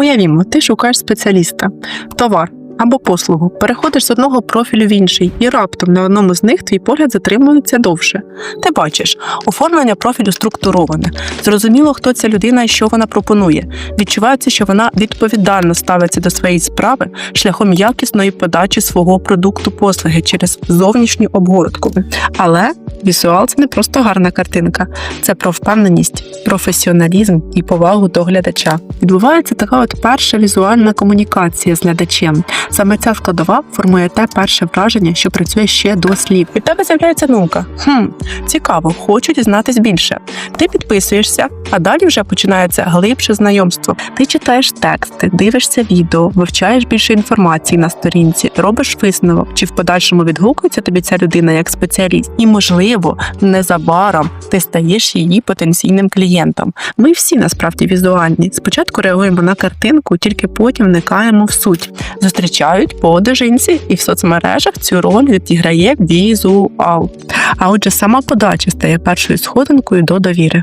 Уявімо, ти шукаєш спеціаліста, товар або послугу, переходиш з одного профілю в інший, і раптом на одному з них твій погляд затримується довше. Ти бачиш, оформлення профілю структуроване. Зрозуміло, хто ця людина і що вона пропонує. Відчувається, що вона відповідально ставиться до своєї справи шляхом якісної подачі свого продукту послуги через зовнішню обгортку. Але візуал це не просто гарна картинка, це про впевненість, професіоналізм і повагу до глядача. Відбувається така от перша візуальна комунікація з глядачем. Саме ця складова формує те перше враження, що працює ще до слів. Від тебе з'являється думка: хм, цікаво, хочу дізнатись більше. Ти підписуєшся, а далі вже починається глибше знайомство. Ти читаєш тексти, дивишся відео, вивчаєш більше інформації на сторінці, робиш висновок, чи в подальшому відгукується тобі ця людина як спеціаліст, і можливо, незабаром ти стаєш її потенційним клієнтом. Ми всі насправді візуальні. Спочатку реагуємо на картинку, тільки потім вникаємо в суть. Зустрічають по одежинці, і в соцмережах цю роль відіграє візуал. А отже, сама подача стає першою сходинкою до довіри.